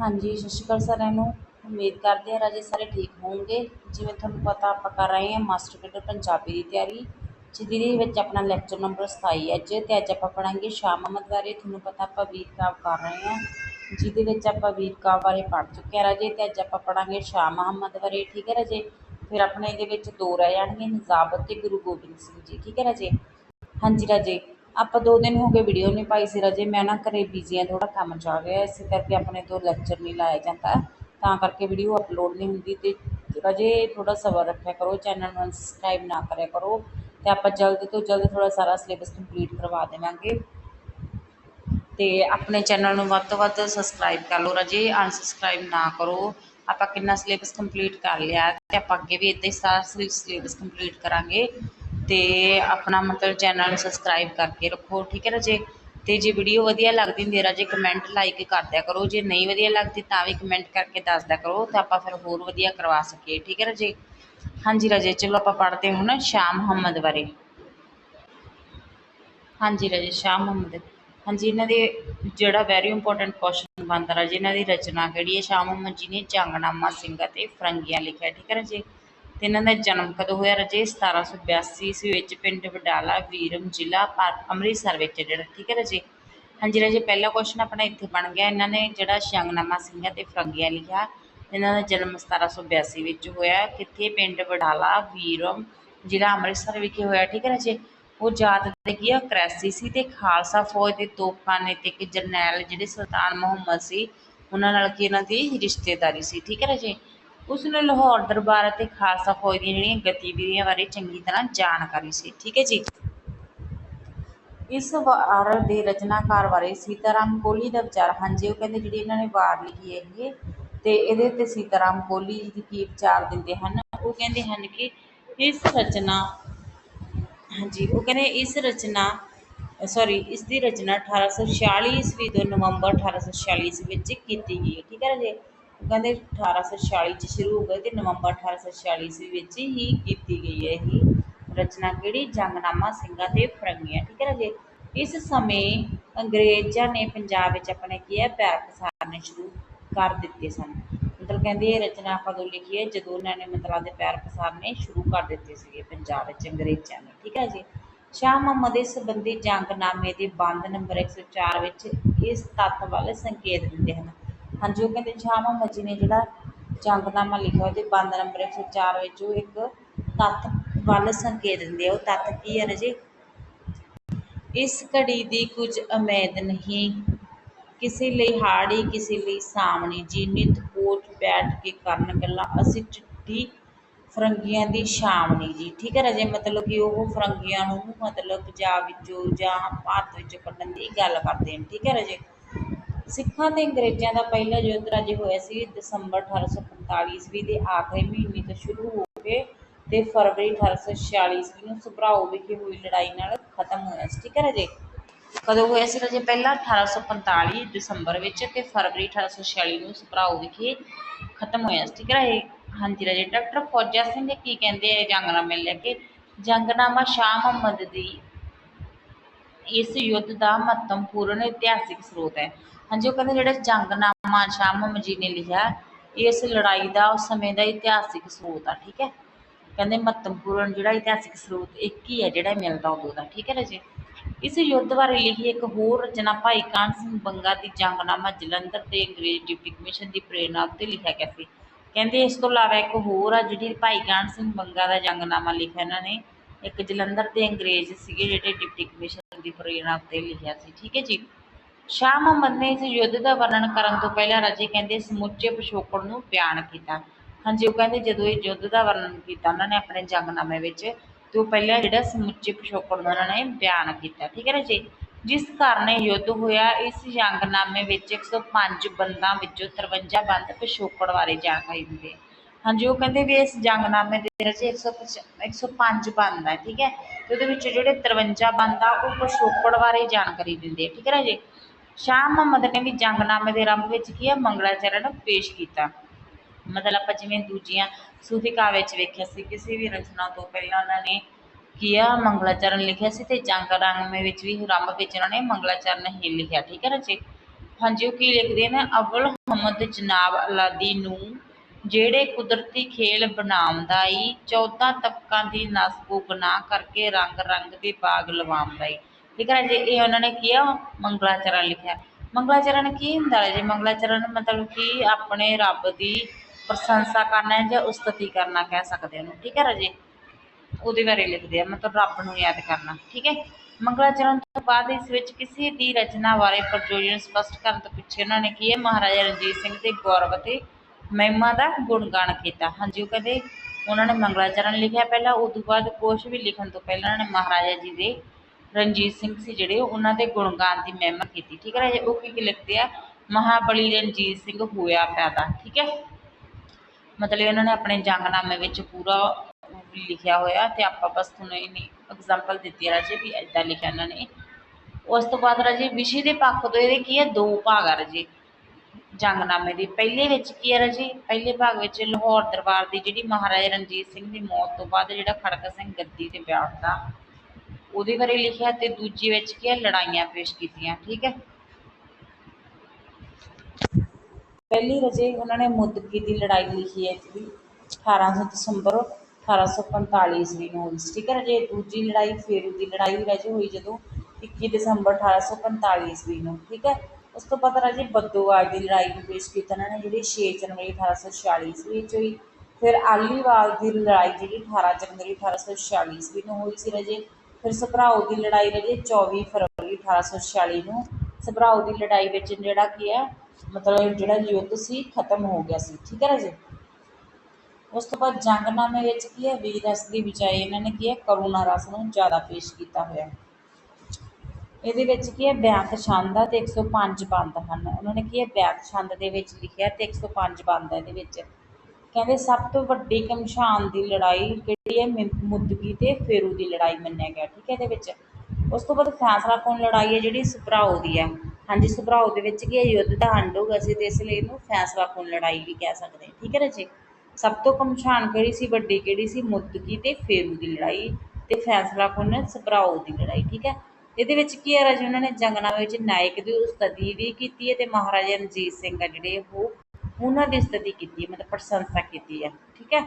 ਹਾਂਜੀ, ਸਤਿ ਸ਼੍ਰੀ ਅਕਾਲ ਸਾਰਿਆਂ ਨੂੰ। ਉਮੀਦ ਕਰਦੇ ਹਾਂ ਰਾਜੇ ਸਾਰੇ ਠੀਕ ਹੋਣਗੇ। ਜਿਵੇਂ ਤੁਹਾਨੂੰ ਪਤਾ, ਆਪਾਂ ਕਰ ਰਹੇ ਹਾਂ ਮਾਸਟਰ ਕੈਡਰ ਪੰਜਾਬੀ ਦੀ ਤਿਆਰੀ, ਜਿਹਦੇ ਵਿੱਚ ਆਪਣਾ ਲੈਕਚਰ ਨੰਬਰ 27 ਅੱਜ, ਤੇ ਅੱਜ ਆਪਾਂ ਪੜਾਂਗੇ ਸ਼ਾਹ ਮੁਹੰਮਦ ਬਾਰੇ। ਤੁਹਾਨੂੰ ਪਤਾ ਆਪਾਂ ਵੀਰ ਕਾਵ ਕਰ ਰਹੇ ਹਾਂ, ਜਿਹਦੇ ਵਿੱਚ ਆਪਾਂ ਵੀਰ ਕਾਵ ਬਾਰੇ ਪੜ੍ਹ ਚੁੱਕੇ ਹਾਂ ਰਾਜੇ, ਤੇ ਅੱਜ ਆਪਾਂ ਪੜਾਂਗੇ ਸ਼ਾਹ ਮੁਹੰਮਦ ਬਾਰੇ, ਠੀਕ ਹੈ ਰਾਜੇ? ਫਿਰ ਆਪਣੇ ਇਹਦੇ ਵਿੱਚ ਦੋ ਰਹਿ ਜਾਣਗੇ ਨਜ਼ਾਬਤ ਤੇ ਗੁਰੂ ਗੋਬਿੰਦ ਸਿੰਘ ਜੀ, ਠੀਕ ਹੈ ਰਾਜੇ? ਹਾਂਜੀ ਰਾਜੇ ਆਪਾਂ ਦੋ ਦਿਨ ਹੋ ਗਏ ਵੀਡੀਓ ਨਹੀਂ ਪਾਈ ਸੀ ਰਾਜੇ, ਮੈਂ ਨਾ ਘਰੇ ਬਿਜ਼ੀ ਹਾਂ ਥੋੜਾ ਕੰਮ ਚੱਲ ਰਿਹਾ ਇਸੇ ਕਰਕੇ ਆਪਣੇ ਤੋਂ ਲੈਕਚਰ ਨਹੀਂ ਲਾਇਆ ਜਾਂਦਾ। ਤਾਂ ਕਰਕੇ ਵੀਡੀਓ ਅਪਲੋਡ ਨਹੀਂ ਹੁੰਦੀ ਤੇ ਰਾਜੇ ਥੋੜਾ ਸਬਰ ਰੱਖਿਆ ਕਰੋ ਚੈਨਲ ਨੂੰ ਸਬਸਕ੍ਰਾਈਬ ਨਾ ਕਰਿਆ ਕਰੋ ਤੇ ਆਪਾਂ ਜਲਦ ਤੋਂ ਜਲਦ ਥੋੜਾ ਸਾਰਾ ਸਿਲੇਬਸ ਕੰਪਲੀਟ ਕਰਵਾ ਦੇਵਾਂਗੇ। ਤੇ ਆਪਣੇ ਚੈਨਲ ਨੂੰ ਵੱਧ ਤੋਂ ਵੱਧ ਸਬਸਕ੍ਰਾਈਬ ਕਰ ਲਓ ਰਾਜੇ ਅਨਸਬਸਕ੍ਰਾਈਬ ਨਾ ਕਰੋ। ਆਪਾਂ ਕਿੰਨਾ ਸਿਲੇਬਸ ਕੰਪਲੀਟ ਕਰ ਲਿਆ ਤੇ ਆਪਾਂ ਅੱਗੇ ਵੀ ਇਦਾਂ ਹੀ ਸਾਰਾ ਸਿਲੇਬਸ ਕੰਪਲੀਟ ਕਰਾਂਗੇ। ਅਤੇ ਆਪਣਾ ਮਤਲਬ ਚੈਨਲ ਸਬਸਕ੍ਰਾਈਬ ਕਰਕੇ ਰੱਖੋ, ਠੀਕ ਹੈ ਰਾਜੇ ਅਤੇ ਜੇ ਵੀਡੀਓ ਵਧੀਆ ਲੱਗਦੀ ਹੁੰਦੀ ਹੈ ਰਾਜੇ ਕਮੈਂਟ ਲਾਈਕ ਕਰ ਦਿਆ ਕਰੋ, ਜੇ ਨਹੀਂ ਵਧੀਆ ਲੱਗਦੀ ਤਾਂ ਵੀ ਕਮੈਂਟ ਕਰਕੇ ਦੱਸ ਦਿਆ ਕਰੋ, ਤਾਂ ਆਪਾਂ ਫਿਰ ਹੋਰ ਵਧੀਆ ਕਰਵਾ ਸਕੀਏ, ਠੀਕ ਹੈ ਰਾਜੇ ਹਾਂਜੀ ਰਾਜੇ, ਚਲੋ ਆਪਾਂ ਪੜ੍ਹਦੇ ਹੁਣ ਸ਼ਾਹ ਮੁਹੰਮਦ ਬਾਰੇ। ਹਾਂਜੀ ਰਾਜੇ, ਸ਼ਾਹ ਮੁਹੰਮਦ। ਹਾਂਜੀ, ਇਹਨਾਂ ਦੇ ਜਿਹੜਾ ਵੈਰੀ ਇੰਪੋਰਟੈਂਟ ਕੁਐਸਚਨ ਬਣਦਾ ਰਾਜੇ, ਇਹਨਾਂ ਦੀ ਰਚਨਾ ਕਿਹੜੀ ਹੈ? ਸ਼ਾਹ ਮੁਹੰਮਦ ਜੀ ਨੇ ਜੰਗਨਾਮਾ ਸਿੰਘ ਅਤੇ ਫਰੰਗੀਆਂ ਲਿਖਿਆ, ਠੀਕ ਹੈ ਰਾਜੇ ਤੇ ਇਹਨਾਂ ਦਾ ਜਨਮ ਕਦੋਂ ਹੋਇਆ? ਰਾਜੇ 1782 ਈਸਵੀ ਵਿੱਚ ਪਿੰਡ ਵਡਾਲਾ, ਵੀਰਮ ਜ਼ਿਲ੍ਹਾ ਪਰ- ਅੰਮ੍ਰਿਤਸਰ ਵਿੱਚ ਜਿਹੜਾ, ਠੀਕ ਹੈ ਰਾਜੇ? ਹਾਂਜੀ ਰਾਜੇ, ਪਹਿਲਾ ਕੁਐਸਚਨ ਆਪਣਾ ਇੱਥੇ ਬਣ ਗਿਆ। ਇਹਨਾਂ ਨੇ ਜਿਹੜਾ ਜੰਗਨਾਮਾ ਸਿੰਘਾਂ ਅਤੇ ਫਰੰਗੀਆਂ ਲਿਖਿਆ। ਇਹਨਾਂ ਦਾ ਜਨਮ 1782 ਵਿੱਚ ਹੋਇਆ। ਕਿੱਥੇ? ਪਿੰਡ ਵਡਾਲਾ, ਵੀਰਮ ਜ਼ਿਲ੍ਹਾ, ਅੰਮ੍ਰਿਤਸਰ ਵਿਖੇ ਹੋਇਆ, ਠੀਕ ਹੈ ਰਾਜੇ? ਉਹ ਜਾਤ ਦੇ ਕੀ ਆ? ਕ੍ਰੈਸੀ ਸੀ ਤੇ ਖਾਲਸਾ ਫੌਜ ਦੇ ਤੋਪਖਾਨੇ ਤੇ ਇੱਕ ਜਰਨੈਲ, ਜਿਹੜੇ ਸੁਲਤਾਨ ਮੁਹੰਮਦ ਸੀ, ਉਹਨਾਂ ਨਾਲ ਕੀ ਇਹਨਾਂ ਦੀ ਰਿਸ਼ਤੇਦਾਰੀ ਸੀ, ਠੀਕ ਹੈ ਰਾਜੇ? ਉਸ ਨੂੰ ਲਾਹੌਰ ਦਰਬਾਰ ਅਤੇ ਖਾਲਸਾ ਫੌਜ ਦੀਆਂ ਜਿਹੜੀਆਂ ਗਤੀਵਿਧੀਆਂ ਬਾਰੇ ਚੰਗੀ ਤਰ੍ਹਾਂ ਜਾਣਕਾਰੀ ਸੀ, ਠੀਕ ਹੈ ਜੀ? ਇਸ ਵਾਰ ਦੇ ਰਚਨਾਕਾਰ ਬਾਰੇ ਸੀਤਾਰਾਮ ਕੋਹਲੀ ਦਾ ਵਿਚਾਰ, ਹਾਂਜੀ, ਉਹ ਕਹਿੰਦੇ ਜਿਹੜੀ ਇਹਨਾਂ ਨੇ ਵਾਰ ਲਿਖੀ ਹੈ ਤੇ ਇਹਦੇ ਤੇ ਸੀਤਾਰਾਮ ਕੋਹਲੀ ਜੀ ਦੀ ਕੀ ਵਿਚਾਰ ਦਿੰਦੇ ਹਨ? ਉਹ ਕਹਿੰਦੇ ਹਨ ਕਿ ਇਸ ਰਚਨਾ, ਹਾਂਜੀ, ਉਹ ਕਹਿੰਦੇ ਇਸ ਰਚਨਾ ਸੌਰੀ ਇਸ ਦੀ ਰਚਨਾ 1846 ਈਸਵੀ ਤੋਂ ਨਵੰਬਰ 1846 ਈਸਵੀ ਵਿੱਚ ਕੀਤੀ ਗਈ ਹੈ, ਠੀਕ ਹੈ ਰਾਜੇ ਉਹ ਕਹਿੰਦੇ 1846 ਚ ਸ਼ੁਰੂ ਹੋ ਗਏ ਤੇ ਨਵੰਬਰ 1846 ਈਸਵੀ ਵਿੱਚ ਹੀ ਕੀਤੀ ਗਈ ਹੈ ਇਹ ਰਚਨਾ ਕਿਹੜੀ? ਜੰਗਨਾਮਾ ਸਿੰਘਾਂ ਤੇ ਫਰੰਗੀਆਂ। ਠੀਕ ਹੈ ਰਾਜੇ ਇਸ ਸਮੇਂ ਅੰਗਰੇਜ਼ਾਂ ਨੇ ਪੰਜਾਬ ਵਿੱਚ ਆਪਣੇ ਕੀ ਹੈ? ਪੈਰ ਪਸਾਰਨੇ ਸ਼ੁਰੂ ਕਰ ਦਿੱਤੇ ਸਨ। ਮਤਲਬ ਕਹਿੰਦੇ ਇਹ ਰਚਨਾ ਕਦੋਂ ਲਿਖੀ ਹੈ, ਜਦੋਂ ਉਹਨਾਂ ਨੇ ਮਤਲਬ ਦੇ ਪੈਰ ਪਸਾਰਨੇ ਸ਼ੁਰੂ ਕਰ ਦਿੱਤੇ ਸੀਗੇ ਪੰਜਾਬ ਵਿੱਚ ਅੰਗਰੇਜ਼ਾਂ ਨੇ। ਠੀਕ ਹੈ ਜੀ? ਸ਼ਾਹ ਮੁਹੰਮਦ ਦੇ ਸੰਬੰਧੀ ਜੰਗਨਾਮੇ ਦੇ ਬੰਦ ਨੰਬਰ 104 ਵਿੱਚ ਇਸ ਤੱਤ ਵੱਲ ਸੰਕੇਤ ਦਿੰਦੇ ਹਨ। ਹਾਂਜੀ, ਉਹ ਕਹਿੰਦੇ ਸ਼ਾਹ ਮੁਹੰਮਦ ਜੀ ਨੇ ਜਿਹੜਾ ਜੰਗਨਾਮਾ ਲਿਖਿਆ, ਉਹਦੇ ਬੰਦ ਨੰਬਰ 104 ਵਿੱਚ ਉਹ ਇੱਕ ਤੱਥ ਵੱਲ ਸੰਕੇਤ ਦਿੰਦੇ ਆ, ਉਹ ਤੱਥ ਕੀ ਹੈ ਰਾਜੇ? ਇਸ ਘੜੀ ਦੀ ਕੁਝ ਉਮੀਦ ਨਹੀਂ, ਕਿਸੇ ਲਈ ਹਾੜੀ, ਕਿਸੇ ਲਈ ਸਾਵਣੀ ਜੀ ਨਿਤ ਕੋਠ ਬੈਠ ਕੇ ਕਰਨ ਗੱਲਾਂ, ਅਸੀਂ ਚਿੱਟੀ ਫਰੰਗੀਆਂ ਦੀ ਸ਼ਾਮਣੀ ਜੀ। ਠੀਕ ਹੈ ਰਾਜੇ, ਮਤਲਬ ਕਿ ਉਹ ਫਰੰਗੀਆਂ ਨੂੰ ਮਤਲਬ ਪੰਜਾਬ ਵਿੱਚੋਂ ਜਾਂ ਭਾਰਤ ਵਿੱਚੋਂ ਕੱਢਣ ਦੀ ਗੱਲ ਕਰਦੇ ਨੇ। ਠੀਕ ਹੈ ਰਾਜੇ? ਸਿੱਖਾਂ ਤੇ ਅੰਗਰੇਜ਼ਾਂ ਦਾ ਪਹਿਲਾ ਯੁੱਧ ਰਾਜੇ ਹੋਇਆ ਸੀ ਦਸੰਬਰ 1845 ਈਸਵੀ ਦੇ ਆਖਰੀ ਮਹੀਨੇ ਤੋਂ ਸ਼ੁਰੂ ਹੋ ਕੇ ਤੇ ਫਰਵਰੀ 1846 ਈਸਵੀ ਨੂੰ ਸਭਰਾਓ ਵਿਖੇ ਹੋਈ ਲੜਾਈ ਨਾਲ ਖਤਮ ਹੋਇਆ ਸੀ। ਠੀਕ ਹੈ ਰਾਜੇ? ਕਦੋਂ ਹੋਇਆ ਸੀ ਰਾਜੇ ਪਹਿਲਾਂ? 1845 ਦਸੰਬਰ ਵਿੱਚ ਤੇ ਫਰਵਰੀ 1846 ਨੂੰ ਸੁਭਰਾਓ ਵਿਖੇ ਖਤਮ ਹੋਇਆ ਸੀ। ਠੀਕ ਹੈ ਰਾਜੇ? ਹਾਂਜੀ ਰਾਜੇ, ਡਾਕਟਰ ਫੌਜਾ ਸਿੰਘ ਕੀ ਕਹਿੰਦੇ ਆ ਜੰਗਨਾਮੇ ਲੈ ਕੇ? ਜੰਗਨਾਮਾ ਸ਼ਾਹ ਮੁਹੰਮਦ ਦੀ ਇਸ ਯੁੱਧ ਦਾ ਮਹੱਤਵਪੂਰਨ ਇਤਿਹਾਸਿਕ ਸਰੋਤ ਹੈ। ਹਾਂਜੀ, ਉਹ ਕਹਿੰਦੇ ਜਿਹੜਾ ਜੰਗਨਾਮਾ ਸ਼ਾਹ ਮੁਹੰਮਦ ਜੀ ਨੇ ਲਿਖਿਆ ਇਸ ਲੜਾਈ ਦਾ, ਉਸ ਸਮੇਂ ਦਾ ਇਤਿਹਾਸਿਕ ਸਰੋਤ ਆ, ਠੀਕ ਹੈ? ਕਹਿੰਦੇ ਮਹੱਤਵਪੂਰਨ ਜਿਹੜਾ ਇਤਿਹਾਸਿਕ ਸਰੋਤ ਇੱਕ ਹੀ ਹੈ, ਜਿਹੜਾ ਮਿਲਦਾ ਉਦੋਂ ਦਾ, ਠੀਕ ਹੈ ਰਾਜੇ? ਇਸ ਯੁੱਧ ਬਾਰੇ ਲਿਖੀ ਇੱਕ ਹੋਰ ਰਚਨਾ ਭਾਈ ਕਾਹਨ ਸਿੰਘ ਬੰਗਾ ਦੀ ਜੰਗਨਾਮਾ ਜਲੰਧਰ ਦੇ ਅੰਗਰੇਜ਼ ਡਿਪਟੀ ਕਮਿਸ਼ਨ ਦੀ ਪ੍ਰੇਰਣਾ ਉੱਤੇ ਲਿਖਿਆ ਗਿਆ ਸੀ। ਕਹਿੰਦੇ ਇਸ ਤੋਂ ਇਲਾਵਾ ਇੱਕ ਹੋਰ ਆ, ਜਿਹੜੀ ਭਾਈ ਕਾਹਨ ਸਿੰਘ ਬੰਗਾ ਦਾ ਜੰਗਨਾਮਾ ਲਿਖਿਆ ਇਹਨਾਂ ਨੇ, ਇੱਕ ਜਲੰਧਰ ਦੇ ਅੰਗਰੇਜ਼ ਸੀਗੇ, ਜਿਹੜੇ ਡਿਪਟੀ ਕਮਿਸ਼ਨ ਦੀ ਪ੍ਰੇਰਣਾ ਉੱਤੇ ਲਿਖਿਆ ਸੀ, ਠੀਕ ਹੈ ਜੀ? ਸ਼ਾਹ ਮੁਹੰਮਦ ਨੇ ਇਸ ਯੁੱਧ ਦਾ ਵਰਣਨ ਕਰਨ ਤੋਂ ਪਹਿਲਾਂ ਰਾਜੇ ਕਹਿੰਦੇ ਸਮੁੱਚੇ ਪਿਛੋਕੜ ਨੂੰ ਬਿਆਨ ਕੀਤਾ। ਹਾਂਜੀ, ਉਹ ਕਹਿੰਦੇ ਜਦੋਂ ਇਹ ਯੁੱਧ ਦਾ ਵਰਣਨ ਕੀਤਾ, ਉਹਨਾਂ ਨੇ ਆਪਣੇ ਜੰਗਨਾਮੇ ਵਿੱਚ, ਤੇ ਉਹ ਪਹਿਲਾਂ ਜਿਹੜਾ ਸਮੁੱਚੇ ਪਿਛੋਕੜ ਨੂੰ ਉਹਨਾਂ ਨੇ ਬਿਆਨ ਕੀਤਾ, ਠੀਕ ਹੈ ਰਾਜੇ ਜਿਸ ਕਾਰਨ ਇਹ ਯੁੱਧ ਹੋਇਆ, ਇਸ ਜੰਗਨਾਮੇ ਵਿੱਚ 105 ਬੰਦਾਂ ਵਿੱਚੋਂ 53 ਬੰਦ ਪਿਛੋਕੜ ਬਾਰੇ ਜਾਣਕਾਰੀ ਦਿੰਦੇ। ਹਾਂਜੀ, ਉਹ ਕਹਿੰਦੇ ਵੀ ਇਸ ਜੰਗਨਾਮੇ ਦੇ ਰਚੇ 105 ਬੰਦ ਹੈ, ਠੀਕ ਹੈ? ਤੇ ਉਹਦੇ ਵਿੱਚ ਜਿਹੜੇ 53 ਬੰਦ ਆ, ਉਹ ਪਿਛੋਕੜ ਬਾਰੇ ਜਾਣਕਾਰੀ ਦਿੰਦੇ, ਠੀਕ ਹੈ ਰਾਜੇ ਸ਼ਾਹ ਮੁਹੰਮਦ ਨੇ ਵੀ ਜੰਗਨਾਮੇ ਦੇ ਆਰੰਭ ਵਿੱਚ ਕੀ ਹੈ ਮੰਗਲਾਚਰਨ ਪੇਸ਼ ਕੀਤਾ। ਮਤਲਬ ਆਪਾਂ ਜਿਵੇਂ ਦੂਜੀਆਂ ਸੂਫੀ ਕਾਵਿ ਵਿੱਚ ਵੇਖਿਆ ਸੀ, ਕਿਸੇ ਵੀ ਰਚਨਾ ਤੋਂ ਪਹਿਲਾਂ ਉਹਨਾਂ ਨੇ ਕੀ ਆ ਮੰਗਲਾਚਰਨ ਲਿਖਿਆ ਸੀ ਤੇ ਜੰਗਨਾਮੇ ਵਿੱਚ ਵੀ ਆਰੰਭ ਵਿੱਚ ਉਹਨਾਂ ਨੇ ਮੰਗਲਾਚਰਨ ਹੀ ਲਿਖਿਆ, ਠੀਕ ਹੈ ਰਚੇ ਹਾਂਜੀ, ਉਹ ਕੀ ਲਿਖਦੇ ਨੇ? ਅਬੁਲ ਮੁਹੰਮਦ ਜਨਾਬ ਅਲਾਦੀ ਨੂੰ ਜਿਹੜੇ ਕੁਦਰਤੀ ਖੇਲ ਬਣਾਉਂਦਾ ਈ 14 ਤਬਕਾਂ ਦੀ ਨਸਬੋ ਗੁਨਾਹ ਕਰਕੇ ਰੰਗ ਰੰਗ ਦੇ ਬਾਗ ਲਵਾਉਂਦਾ ਈ। ਠੀਕ ਹੈ ਜੀ, ਇਹ ਉਹਨਾਂ ਨੇ ਕੀ ਆ ਮੰਗਲਾਚਰਨ ਲਿਖਿਆ। ਮੰਗਲਾਚਰਨ ਕੀ ਹੁੰਦਾ ਹੈ ਜੀ? ਮੰਗਲਾਚਰਨ ਮਤਲਬ ਕਿ ਆਪਣੇ ਰੱਬ ਦੀ ਪ੍ਰਸ਼ੰਸਾ ਕਰਨਾ ਜਾਂ ਉਸਤਤੀ ਕਰਨਾ ਕਹਿ ਸਕਦੇ ਉਹਨੂੰ, ਠੀਕ ਹੈ ਰਾਜੇ? ਉਹਦੇ ਬਾਰੇ ਲਿਖਦੇ ਆ, ਮਤਲਬ ਰੱਬ ਨੂੰ ਯਾਦ ਕਰਨਾ, ਠੀਕ ਹੈ? ਮੰਗਲਾਚਰਨ ਤੋਂ ਬਾਅਦ ਇਸ ਵਿੱਚ ਕਿਸੇ ਦੀ ਰਚਨਾ ਬਾਰੇ ਪ੍ਰਯੋਜਨ ਸਪਸ਼ਟ ਕਰਨ ਤੋਂ ਪਿੱਛੇ ਉਹਨਾਂ ਨੇ ਕੀ ਹੈ? ਮਹਾਰਾਜਾ ਰਣਜੀਤ ਸਿੰਘ ਦੇ ਗੌਰਵ ਅਤੇ ਮਹਿਮਾ ਦਾ ਗੁਣਗਾਨ ਕੀਤਾ। ਹਾਂਜੀ, ਉਹ ਕਹਿੰਦੇ ਉਹਨਾਂ ਨੇ ਮੰਗਲਾਚਰਨ ਲਿਖਿਆ ਪਹਿਲਾਂ, ਉਸ ਤੋਂ ਬਾਅਦ ਕੁਛ ਵੀ ਲਿਖਣ ਤੋਂ ਪਹਿਲਾਂ ਉਹਨਾਂ ਨੇ ਮਹਾਰਾਜਾ ਜੀ ਦੇ ਰਣਜੀਤ ਸਿੰਘ ਸੀ ਜਿਹੜੇ ਉਹਨਾਂ ਦੇ ਗੁਣਗਾਨ ਦੀ ਮਹਿਮਾ ਕੀਤੀ, ਠੀਕ ਹੈ ਰਾਜੇ ਉਹ ਕੀ ਲਿਖਦੇ ਆ? ਮਹਾਬਲੀ ਰਣਜੀਤ ਸਿੰਘ ਹੋਇਆ ਪੈਦਾ, ਠੀਕ ਹੈ? ਮਤਲਬ ਉਹਨਾਂ ਨੇ ਆਪਣੇ ਜੰਗਨਾਮੇ ਵਿੱਚ ਪੂਰਾ ਲਿਖਿਆ ਹੋਇਆ ਤੇ ਆਪਾਂ ਬਸ ਤੁਹਾਨੂੰ ਇਹਨੀ ਐਗਜ਼ਾਮਪਲ ਦਿੱਤੀ ਹੈ ਰਾਜੇ ਵੀ ਇਦਾਂ ਲਿਖਿਆ ਇਹਨਾਂ ਨੇ। ਉਸ ਤੋਂ ਬਾਅਦ ਰਾਜੇ ਵਿਸ਼ੇ ਦੇ ਪੱਖ ਤੋਂ ਇਹਦੇ ਕੀ ਹੈ? ਦੋ ਭਾਗ ਆ ਰਾਜੇ। ਜੰਗਨਾਮੇ ਦੇ ਪਹਿਲੇ ਵਿੱਚ ਕੀ ਹੈ ਰਾਜੇ? ਪਹਿਲੇ ਭਾਗ ਵਿੱਚ ਲਾਹੌਰ ਦਰਬਾਰ ਦੀ ਜਿਹੜੀ ਮਹਾਰਾਜਾ ਰਣਜੀਤ ਸਿੰਘ ਦੀ ਮੌਤ ਤੋਂ ਬਾਅਦ ਜਿਹੜਾ ਖੜਕ ਸਿੰਘ ਗੱਦੀ ਤੇ ਬੈਠਦਾ ਉਹਦੇ ਬਾਰੇ ਲਿਖਿਆ ਤੇ ਦੂਜੀ ਵਿੱਚ ਕੀ ਹੈ? ਲੜਾਈਆਂ ਪੇਸ਼ ਕੀਤੀਆਂ, ਠੀਕ ਹੈ? ਪਹਿਲੀ ਰਜੇ ਉਹਨਾਂ ਨੇ ਮੁੱਦਕੀ ਦੀ ਲੜਾਈ ਲਿਖੀ ਹੈ ਜਿਹੜੀ 1800 ਦਸੰਬਰ 1845 ਈਸਵੀ ਨੂੰ ਹੋਈ ਸੀ, ਠੀਕ ਹੈ ਰਜੇ? ਦੂਜੀ ਲੜਾਈ ਫੇਰੂ ਦੀ ਲੜਾਈ ਰਜੇ ਹੋਈ ਜਦੋਂ 21 ਦਸੰਬਰ 1845 ਈਸਵੀ ਨੂੰ, ਠੀਕ ਹੈ? ਉਸ ਤੋਂ ਬਾਅਦ ਰਾਜੇ ਬੱਦੋਵਾਲ ਦੀ ਲੜਾਈ ਨੂੰ ਪੇਸ਼ ਕੀਤਾ ਇਹਨਾਂ ਨੇ ਜਿਹੜੀ 6 ਜਨਵਰੀ 1846 ਈਸਵੀ ਵਿੱਚ ਹੋਈ। ਫਿਰ ਆਲੀਵਾਲ ਦੀ ਲੜਾਈ ਜਿਹੜੀ 18 ਜਨਵਰੀ 1846 ਈਸਵੀ ਨੂੰ ਹੋਈ ਸੀ ਰਜੇ। ਫਿਰ ਸਭਰਾਓ ਦੀ ਲੜਾਈ ਰਜੇ 24 ਫਰਵਰੀ 1846 ਨੂੰ ਸਭਰਾਓ ਦੀ ਲੜਾਈ ਵਿੱਚ ਜਿਹੜਾ ਕੀ ਹੈ, ਮਤਲਬ ਜਿਹੜਾ ਯੁੱਧ ਸੀ, ਖਤਮ ਹੋ ਗਿਆ ਸੀ। ਠੀਕ ਹੈ ਰਾਜੇ ਉਸ ਤੋਂ ਬਾਅਦ ਜੰਗਨਾਮੇ ਵਿੱਚ ਕੀ ਹੈ, ਵੀਰ ਰਸ ਦੀ ਬਜਾਏ ਇਹਨਾਂ ਨੇ ਕੀ ਹੈ ਕਰੁਣਾ ਰਸ ਨੂੰ ਜ਼ਿਆਦਾ ਪੇਸ਼ ਕੀਤਾ ਹੋਇਆ ਇਹਦੇ ਵਿੱਚ ਕੀ ਹੈ ਬਿਆੰਤ ਛੰਦ ਆ ਤੇ 105 ਬੰਦ ਹਨ। ਉਹਨਾਂ ਨੇ ਕੀ ਹੈ ਬਿਆੰਤ ਛੰਦ ਦੇ ਵਿੱਚ ਲਿਖਿਆ ਤੇ 105 ਬੰਦ ਹੈ ਇਹਦੇ ਵਿੱਚ। ਕਹਿੰਦੇ ਸਭ ਤੋਂ ਵੱਡੀ ਘਮਸ਼ਾਨ ਦੀ ਲੜਾਈ ਕਿਹੜੀ ਹੈ ਮਿ- ਮੁੱਦਕੀ ਤੇ ਫੇਰੂ ਦੀ ਲੜਾਈ ਮੰਨਿਆ ਗਿਆ, ਠੀਕ ਹੈ ਇਹਦੇ ਵਿੱਚ। ਉਸ ਤੋਂ ਬਾਅਦ ਫੈਸਲਾ ਕੌਣ ਲੜਾਈ ਹੈ ਜਿਹੜੀ ਸੁਭਰਾਓ ਦੀ ਹੈ। ਹਾਂਜੀ ਸੁਭਰਾਓ ਦੇ ਵਿੱਚ ਕੀ ਹੈ, ਯੁੱਧ ਦਾ ਅੰਡ ਹੋ ਗਿਆ ਸੀ ਤੇ ਇਸ ਲਈ ਇਹਨੂੰ ਫੈਸਲਾ ਕੌਣ ਲੜਾਈ ਵੀ ਕਹਿ ਸਕਦੇ ਹਾਂ ਠੀਕ ਹੈ ਰਾਜੇ ਸਭ ਤੋਂ ਘਮਸ਼ਾਨ ਕਿਹੜੀ ਸੀ, ਵੱਡੀ ਕਿਹੜੀ ਸੀ? ਮੁੱਦਕੀ ਤੇ ਫੇਰੂ ਦੀ ਲੜਾਈ ਤੇ ਫੈਸਲਾ ਕੌਣ ਸੁਭਰਾਓ ਦੀ ਲੜਾਈ, ਠੀਕ ਹੈ? ਇਹਦੇ ਵਿੱਚ ਕੀ ਹੈ ਰਾਜੇ, ਉਹਨਾਂ ਨੇ ਜੰਗਨਾਮੇ ਵਿੱਚ ਨਾਇਕ ਦੀ ਉਸਤਤੀ ਵੀ ਕੀਤੀ ਹੈ ਤੇ ਮਹਾਰਾਜਾ ਰਣਜੀਤ ਸਿੰਘ ਆ ਜਿਹੜੇ, ਉਹ ਉਹਨਾਂ ਦੀ ਸਥਿਤੀ ਕੀਤੀ ਹੈ, ਮਤਲਬ ਪ੍ਰਸ਼ੰਸਾ ਕੀਤੀ ਹੈ, ਠੀਕ ਹੈ?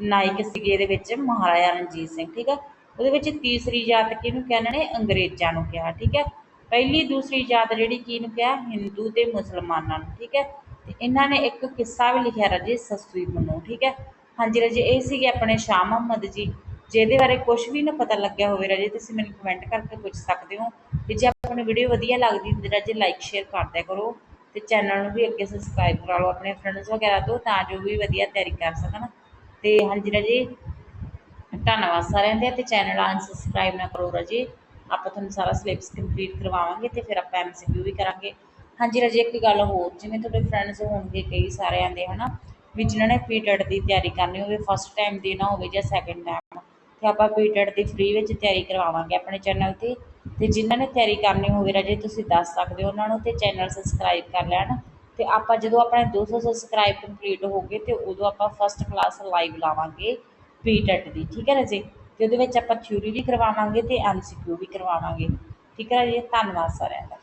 ਨਾਇਕ ਸੀਗੇ ਇਹਦੇ ਵਿੱਚ ਮਹਾਰਾਜਾ ਰਣਜੀਤ ਸਿੰਘ, ਠੀਕ ਹੈ? ਉਹਦੇ ਵਿੱਚ ਤੀਸਰੀ ਜਾਤ ਕਿਹਨੂੰ ਕਹਿੰਦੇ ਨੇ? ਅੰਗਰੇਜ਼ਾਂ ਨੂੰ ਕਿਹਾ, ਠੀਕ ਹੈ? ਪਹਿਲੀ, ਦੂਸਰੀ ਜਾਤ ਜਿਹੜੀ ਕਿਹਨੂੰ ਕਿਹਾ? ਹਿੰਦੂ ਤੇ ਮੁਸਲਮਾਨਾਂ ਨੂੰ, ਠੀਕ ਹੈ? ਤੇ ਇਹਨਾਂ ਨੇ ਇੱਕ ਕਿੱਸਾ ਵੀ ਲਿਖਿਆ ਰਾਜੇ ਸਸਵੀ ਮਨੂ, ਠੀਕ ਹੈ? ਹਾਂਜੀ ਰਾਜੇ, ਇਹ ਸੀਗੇ ਆਪਣੇ ਸ਼ਾਹ ਮੁਹੰਮਦ ਜੀ ਜੇ ਇਹਦੇ ਬਾਰੇ ਕੁਝ ਵੀ ਨਾ ਪਤਾ ਲੱਗਿਆ ਹੋਵੇ ਰਾਜੇ, ਤੁਸੀਂ ਮੈਨੂੰ ਕਮੈਂਟ ਕਰਕੇ ਪੁੱਛ ਸਕਦੇ ਹੋ। ਤੇ ਜੇ ਆਪਣੀ ਵੀਡੀਓ ਵਧੀਆ ਲੱਗਦੀ ਹੁੰਦੀ, ਰਾਜੇ ਲਾਈਕ ਸ਼ੇਅਰ ਕਰ ਦਿਆ ਕਰੋ। ਤੇ ਚੈਨਲ ਨੂੰ ਵੀ ਅੱਗੇ ਸਬਸਕ੍ਰਾਈਬ ਕਰਾ ਲਓ ਆਪਣੇ ਫਰੈਂਡਸ ਵਗੈਰਾ ਤੋਂ, ਤਾਂ ਜੋ ਵੀ ਵਧੀਆ ਤਿਆਰੀ ਕਰ ਸਕਣ। ਤੇ ਹਾਂਜੀ ਰਾਜੇ, ਧੰਨਵਾਦ ਸਾਰਿਆਂ ਦੇ, ਤੇ ਚੈਨਲ ਅਨਸਬਸਕ੍ਰਾਈਬ ਨਾ ਕਰੋ ਰਾਜੇ। ਆਪਾਂ ਤੁਹਾਨੂੰ ਸਾਰਾ ਸਿਲੇਬਸ ਕੰਪਲੀਟ ਕਰਵਾਵਾਂਗੇ, ਤੇ ਫਿਰ ਆਪਾਂ ਐਮਸੀਕਿਊ ਵੀ ਕਰਾਂਗੇ। ਹਾਂਜੀ ਰਾਜੇ, ਇੱਕ ਗੱਲ ਹੋਰ, ਜਿਵੇਂ ਤੁਹਾਡੇ ਫਰੈਂਡਸ ਹੋਣਗੇ ਕਈ ਸਾਰਿਆਂ ਦੇ, ਹਨਾ, ਵੀ ਜਿਨ੍ਹਾਂ ਨੇ ਪੀਟੈਟ ਦੀ ਤਿਆਰੀ ਕਰਨੀ ਹੋਵੇ ਫਸਟ ਟਾਈਮ ਦੀ ਨਾ ਹੋਵੇ ਜਾਂ ਸੈਕਿੰਡ ਟਾਈਮ ਤੇ ਆਪਾਂ ਪੀਟੈਟ ਦੀ ਫ੍ਰੀ ਵਿੱਚ ਤਿਆਰੀ ਕਰਵਾਵਾਂਗੇ ਆਪਣੇ ਚੈਨਲ ਤੇ। ਅਤੇ ਜਿਨ੍ਹਾਂ ਨੇ ਤਿਆਰੀ ਕਰਨੀ ਹੋਵੇ ਰਾਜੇ, ਤੁਸੀਂ ਦੱਸ ਸਕਦੇ ਹੋ ਉਹਨਾਂ ਨੂੰ ਤੇ ਚੈਨਲ ਸਬਸਕ੍ਰਾਈਬ ਕਰ ਲੈਣ। ਅਤੇ ਆਪਾਂ ਜਦੋਂ ਆਪਣੇ ਦੋ ਸੌ ਸਬਸਕ੍ਰਾਈਬ ਕੰਪਲੀਟ ਹੋ ਗਏ ਤੇ ਉਦੋਂ ਆਪਾਂ ਫਸਟ ਕਲਾਸ ਲਾਈਵ ਲਾਵਾਂਗੇ ਪੀਟੈਟ ਦੀ, ਠੀਕ ਹੈ ਰਾਜੇ? ਅਤੇ ਉਹਦੇ ਵਿੱਚ ਆਪਾਂ ਥਿਊਰੀ ਵੀ ਕਰਵਾਵਾਂਗੇ ਅਤੇ ਐੱਮ ਸੀ ਕਿਊ ਵੀ ਕਰਵਾਵਾਂਗੇ। ਠੀਕ ਹੈ ਰਾਜੇ? ਧੰਨਵਾਦ ਸਾਰਿਆਂ ਦਾ।